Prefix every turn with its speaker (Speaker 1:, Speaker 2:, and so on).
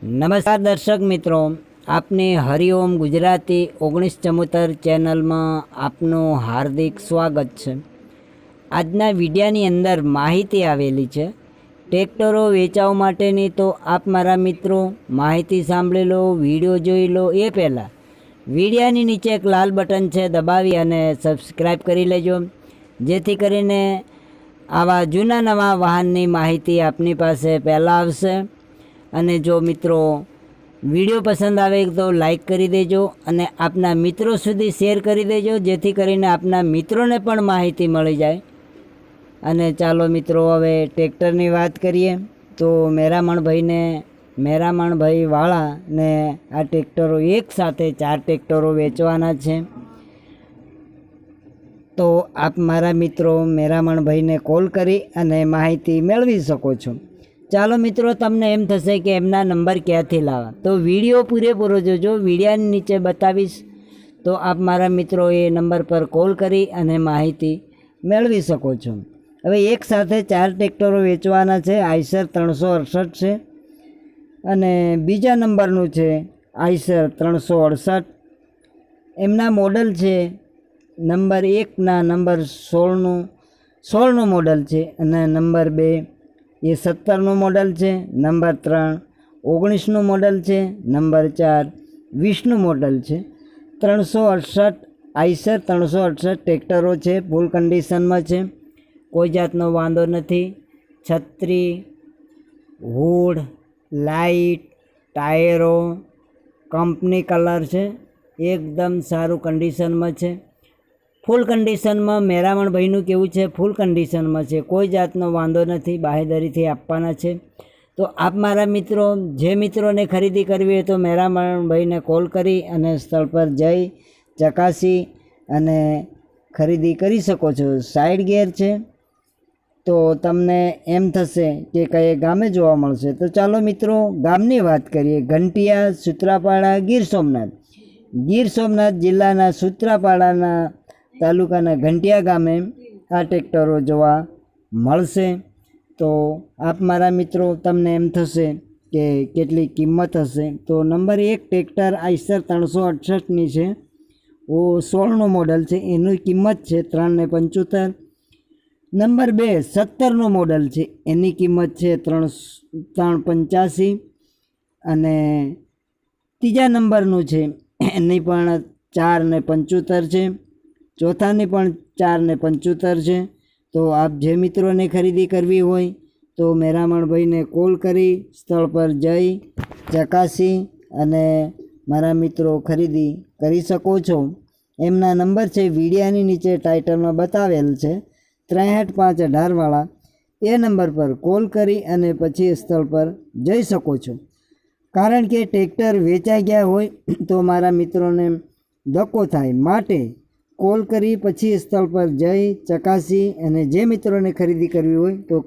Speaker 1: નમસ્કાર દર્શક મિત્રો, આપની હરિઓમ ગુજરાતી ઓગણીસ ચમોતર ચેનલમાં આપનું હાર્દિક સ્વાગત છે. આજના વિડીયાની અંદર માહિતી આવેલી છે, ટ્રેક્ટરો વેચાવ માટેની તો આપ મારા મિત્રો માહિતી સાંભળી લો વીડિયો જોઈ લો એ પહેલાં વિડીયાની નીચે એક લાલ બટન છે દબાવી અને સબસ્ક્રાઈબ કરી લેજો. જેથી કરીને આવા જૂના નવા વાહનની માહિતી આપની પાસે પહેલાં આવશે. અને જો મિત્રો વીડિયો પસંદ આવે તો લાઈક કરી દેજો અને આપના મિત્રો સુધી શેર કરી દેજો, જેથી કરીને આપના મિત્રોને પણ માહિતી મળી જાય. અને ચાલો મિત્રો હવે ટ્રેક્ટરની વાત કરીએ, તો મેરામણભાઈને, મેરામણભાઈ વાળાને આ ટ્રેક્ટરો એક સાથે ચાર ટ્રેક્ટરો વેચવાના છે. તો આપ મારા મિત્રો મેરામણભાઈને કોલ કરી અને માહિતી મેળવી શકો છો. ચાલો મિત્રો, તમને એમ થશે કે એમના નંબર ક્યાંથી લાવવા તો વીડિયો પૂરેપૂરો જોજો. વિડીયાની નીચે બતાવીશ. તો આપ મારા મિત્રો એ નંબર પર કોલ કરી અને માહિતી મેળવી શકો છો. હવે એક સાથે ચાર ટ્રેક્ટરો વેચવાના છે. આઈસર ત્રણસો અડસઠ છે અને બીજા નંબરનું છે આઈસર ત્રણસો અડસઠ. એમના મોડલ છે નંબર એકના નંબર સોળનું. સોળનું મોડલ છે અને નંબર બે એ સત્તરનું મોડલ છે, નંબર ત્રણ ઓગણીસનું મોડલ છે, નંબર ચાર વીસનું મોડલ છે. ત્રણસો અડસઠ આઈસર ત્રણસો અડસઠ ટ્રેક્ટરો છે ફૂલ કન્ડિશનમાં છે. કોઈ જાતનો વાંધો નથી. છત્રી હુડ લાઇટ ટાયરો કંપની કલર છે. એકદમ સારું કન્ડિશનમાં છે. ફૂલ કન્ડિશનમાં મેરામણભાઈનું કેવું છે? ફૂલ કન્ડિશનમાં છે. કોઈ જાતનો વાંધો નથી. બાહેદરીથી આપવાના છે. તો આપ મારા મિત્રો, જે મિત્રોને ખરીદી કરવી હોય તો મેરામણભાઈને કોલ કરી અને સ્થળ પર જઈ ચકાસી અને ખરીદી કરી શકો છો. સાઈડ ગેર છે. તો તમને એમ થશે કે કઈ ગામે જોવા મળશે. તો ચાલો મિત્રો, ગામની વાત કરીએ. ઘંટિયા, સૂત્રાપાડા, ગીર સોમનાથ. ગીર સોમનાથ જિલ્લાના સૂત્રાપાડાના તાલુકાના ઘંટિયા ગામે આ ટ્રેક્ટરો જોવા મળશે. તો આપ મારા મિત્રો, તમને એમ થશે કે કેટલી કિંમત હશે. તો નંબર એક ટ્રેક્ટર આઈસર ત્રણસો અડસઠની છે. ઓ સોળનું મોડલ છે. એની કિંમત છે ત્રણ ને પંચોતેર. નંબર બે સત્તરનું મોડલ છે. એની કિંમત છે ત્રણ ત્રણ પંચ્યાસી. અને ત્રીજા નંબરનું છે. એની પણ ચાર ને પંચોતેર છે. ચોથાની પણ ચાર ને પંચોતેર છે. તો આપ જે મિત્રોને ખરીદી કરવી હોય તો મેરામણભાઈને કોલ કરી સ્થળ પર જઈ ચકાસી અને મારા મિત્રો ખરીદી કરી શકો છો. એમના નંબર છે વિડિયાની નીચે ટાઇટલમાં બતાવેલ છે. ત્રેસઠ પાંચ અઢારવાળા. એ નંબર પર કોલ કરી અને પછી સ્થળ પર જઈ શકો છો. કારણ કે ટ્રેક્ટર વેચાઈ ગયા હોય તો મારા મિત્રોને ધક્કો થાય માટે કોલ કરી પછી સ્થળ પર જઈ ચકાસી અને જે મિત્રોને ખરીદી કરવી હોય તો